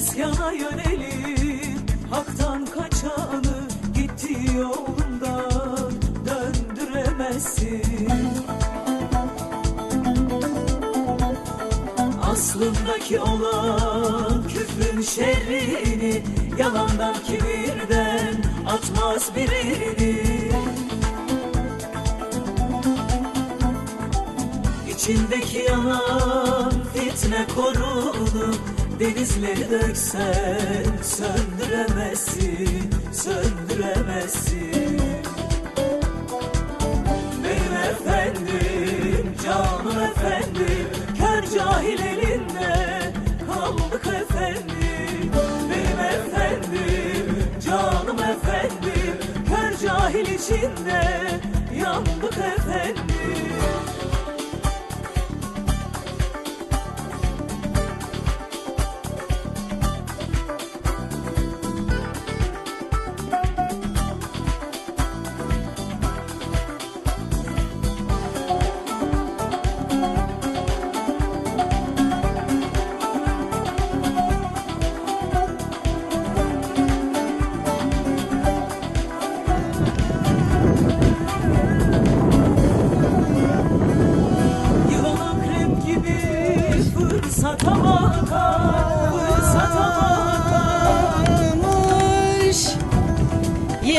Ters yana yönelip haktan kaçanı Gittiği yolundan. Döndüremezsin. Aslındaki olan küfrün şerrini Yalandan kibirden atmaz birini. İçindeki yanan fitne korunu Denizleri döksen söndüremezsin, söndüremezsin. Benim efendim, canım efendim Kör cahil elinde kaldık efendim. Benim efendim, canım efendim Kör cahil içinde yandık efendim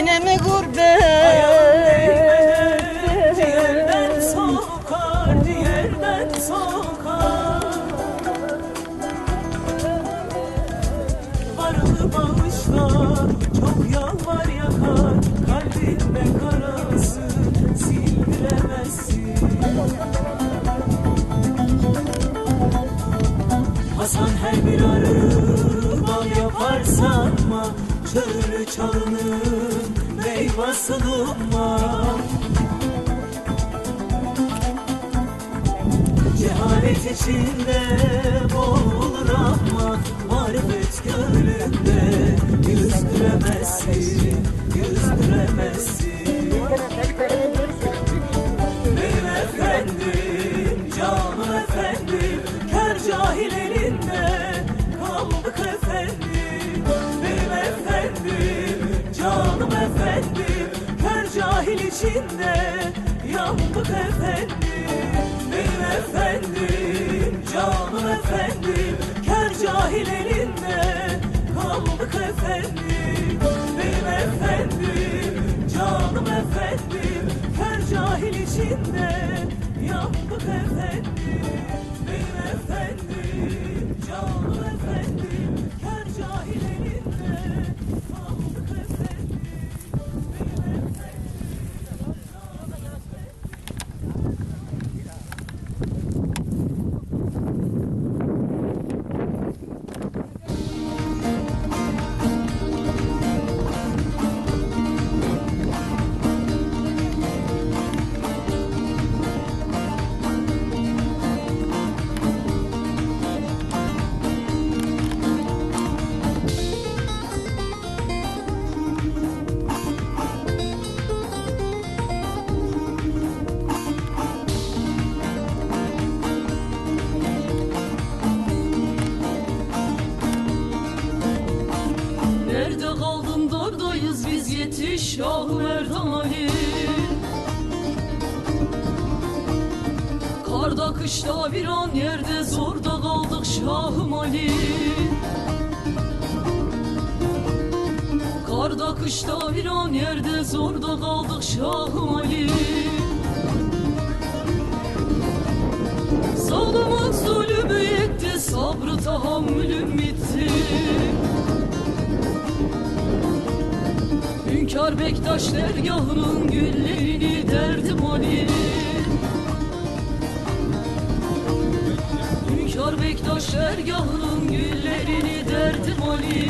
Yine mi gurbet sokar, ciğerden sokar. Varını bağışla, çok yalvar yakar, kalbinde karası sildiremezsin. Hasan her bir arı bal yapar sanma Çığırı çalının umma Cehalet içinde boğulur ama Marifet gönlünde. Yüzdüremezsin Yüzdüremezsin içinde yandık efendim Karda kışta bir an yerde zorda kaldık Şahım Ali. Karda kışta bir an yerde zorda kaldık Şahım Ali. Zalımın zulmü yetti sabrı tahammülüm bitti. Hünkar Bektaş dergahının güllerini derdim Ali Hünkar Bektaş dergahının güllerini derdim Ali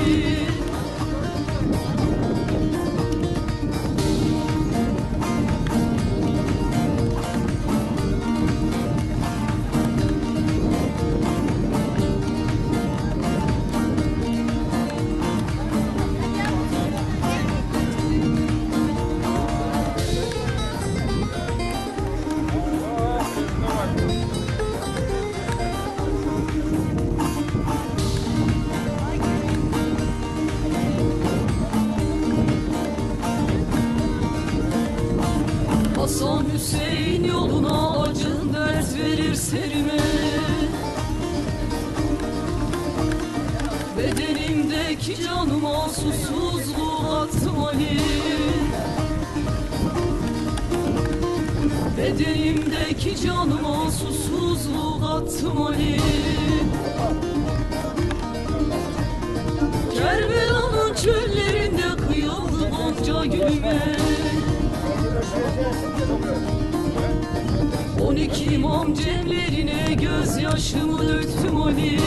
İmam cemlerine gözyaşımı döktüm Ali.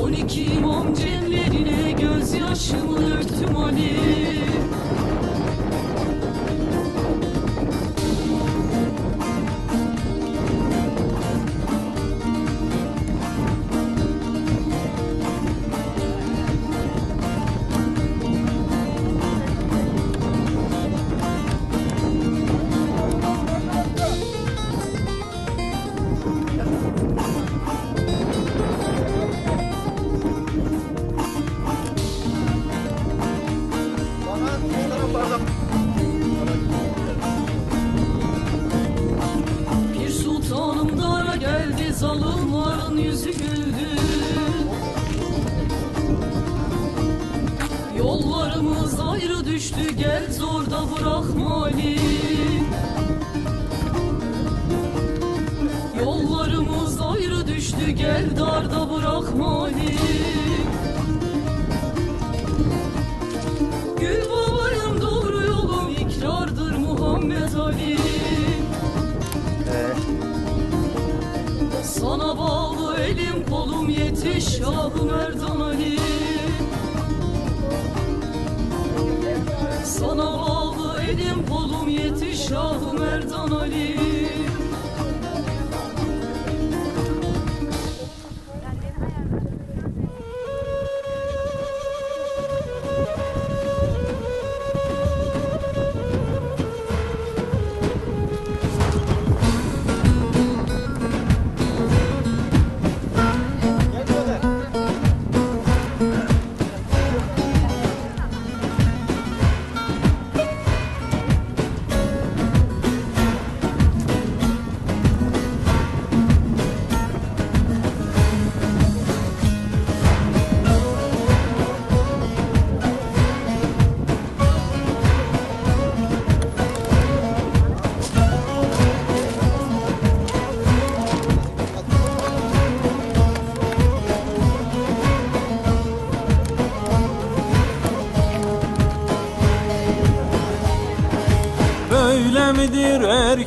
On iki imam cemlerine gözyaşımı döktüm Ali elim kolum yetiş Şahı Merdan Ali Sana bağlı elim kolum yetiş Şahı Merdan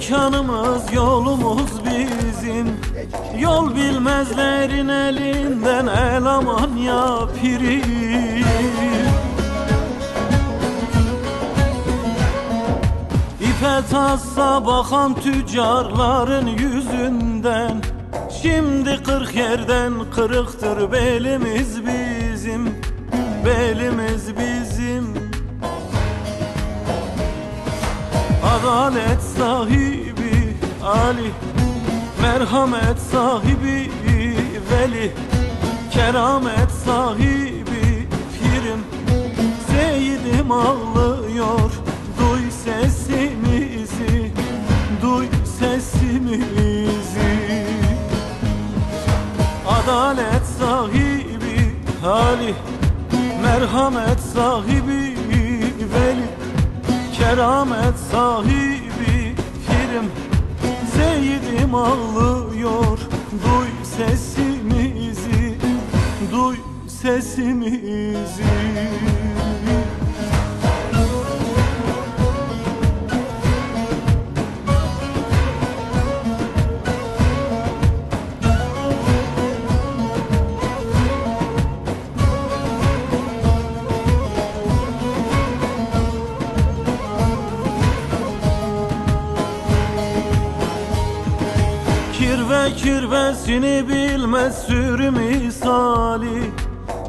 midir erkanımız yolumuz bizim. Yol bilmezlerin elinden el aman ya pirim İpe tassa bakan tüccarların yüzünden. Şimdi kırk yerden kırıktır belimiz bizim. Belimiz bizim Adalet sahibi Ali Merhamet sahibi Veli Keramet sahibi Pirim. Seyyidim ağlıyor Duy sesimizi Duy sesimizi. Adalet sahibi Ali Merhamet sahibi Keramet sahibi Pirim Seyyidim ağlıyor Duy sesimizi Duy sesimizi kirvesini bilmez sürü misali.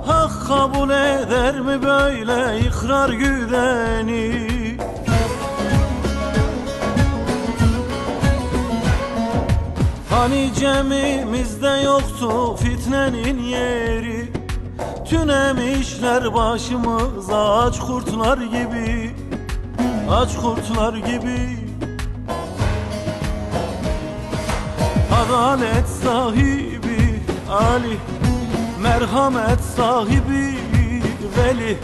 Hak kabul eder mi böyle ikrar güdeni Hani cemimizde yoktu fitnenin yeri. Tünemişler başımıza aç kurtlar gibi. Aç kurtlar gibi Adalet sahibi Ali Merhamet sahibi Veli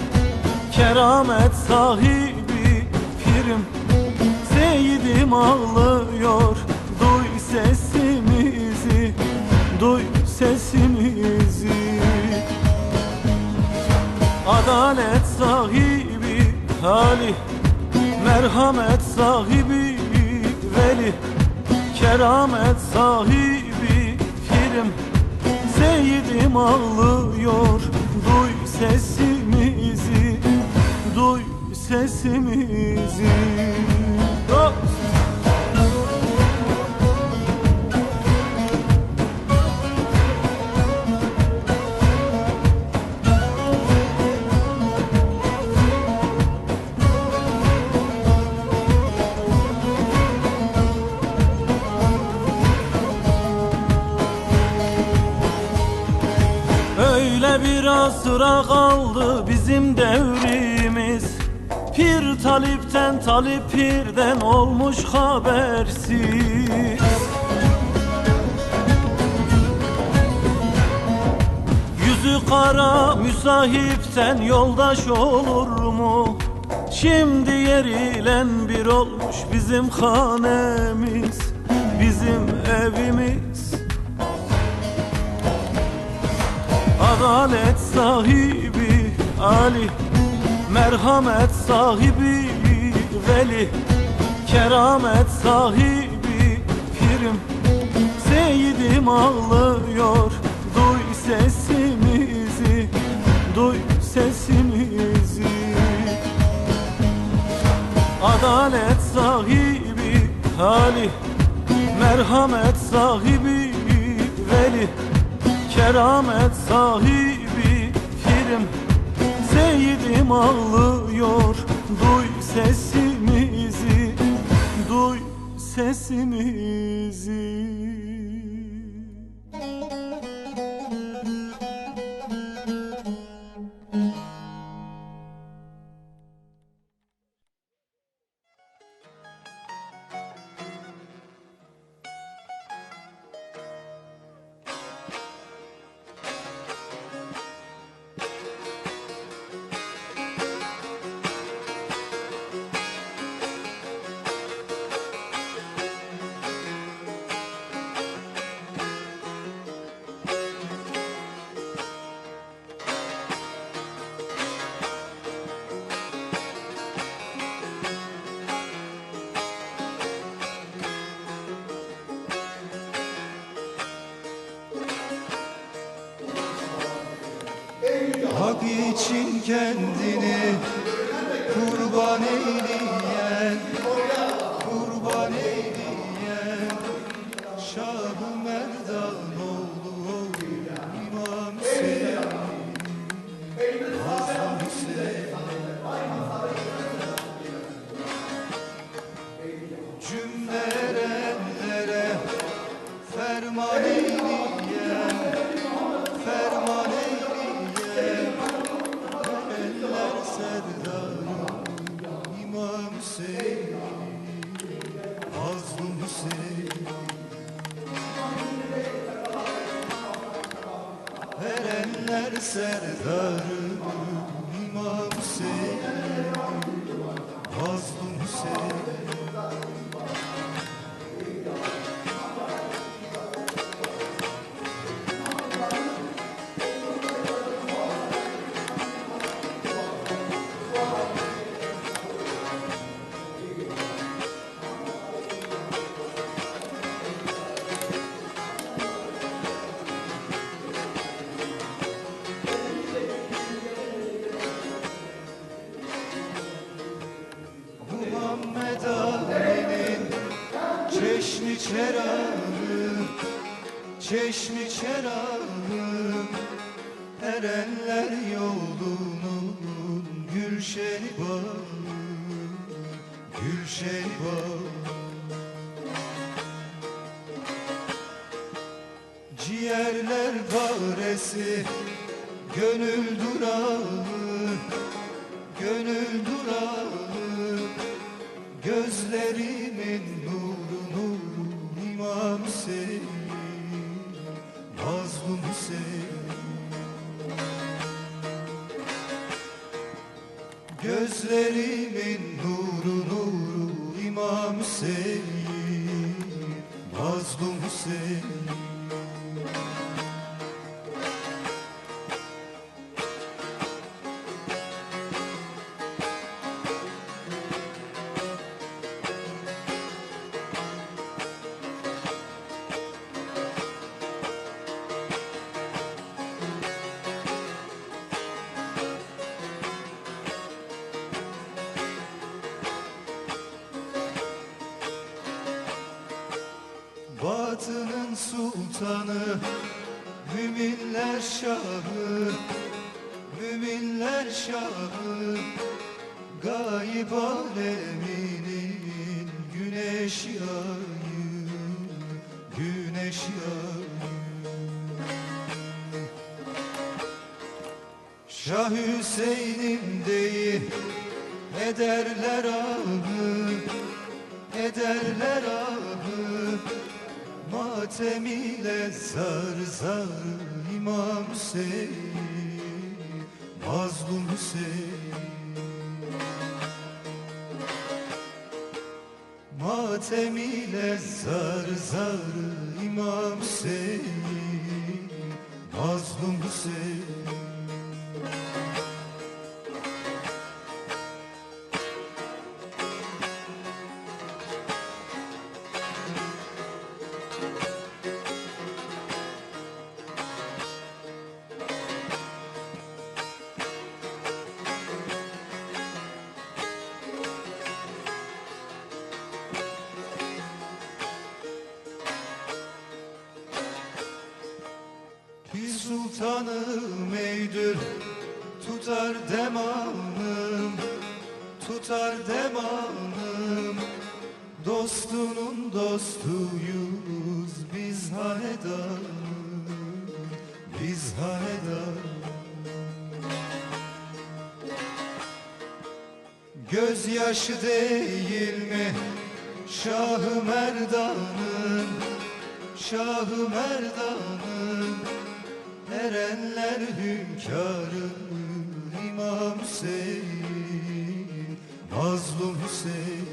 Keramet sahibi Pirim. Seyyidim ağlıyor Duy sesimizi Duy sesimizi. Adalet sahibi Ali Merhamet sahibi Veli Keramet sahibi Pirim Seyyidim ağlıyor Duy sesimizi Duy sesimizi talipten talip pirden olmuş habersiz Yüzü kara müsahipten yoldaş olur mu? Şimdi yeriyle bir olmuş bizim hanemiz Bizim evimiz Adalet sahibi Ali Merhamet sahibi Veli Keramet sahibi Pirim. Seyyidim ağlıyor Duy sesimizi Duy sesimizi. Adalet sahibi Ali Merhamet sahibi Veli Keramet sahibi Pirim Seyyidim ağlıyor? Duy sesimizi Duy sesimizi Hak için kendini kurban eyleyen Kurban eyleyen Şah-ı Erenler serdarı İmam Hüseyin Hazım Hüseyin yolunun gülşeni bağı Gülşeni bağı Ciğerler paresi Gönül durağı Gönül durağı Gözlerimin nuru nuru İmam Hüseyin Mazlum Hüseyin Gözlerimin nuru nuru İmam Hüseyin Mazlum Hüseyin Batının sultanı Müminler şahı Müminler şahı Gayb aleminin Güneş ayı Güneş ayı Şah Hüseyin'im değil Ederler ahı Ederler ahı Matem ile zar zar İmam Hüseyin Mazlum Hüseyin. Matem ile zar zar İmam Hüseyin Mazlum Hüseyin sultanım eydür Tutar demanım Tutar demanım Dostunun dostuyuz Biz hanedanım Biz hanedanım Gözyaşı değil mi Şahı Merdan'ın Şahı Merdan'ın Erenler hünkârı İmam Hüseyin Mazlum Hüseyin.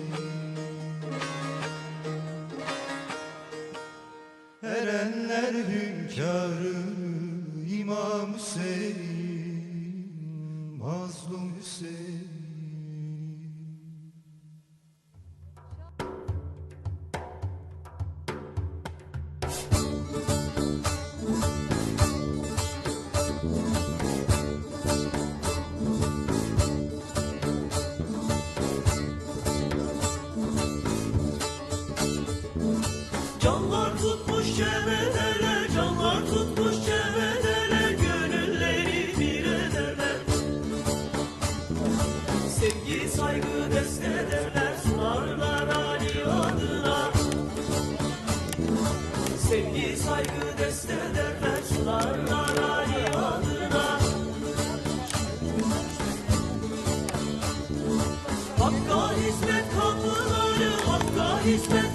Erenler hünkârı İmam Hüseyin Sevgi saygı destederler, sunarlar Ali adına. Hakka hizmet kapıları, Hakka hizmet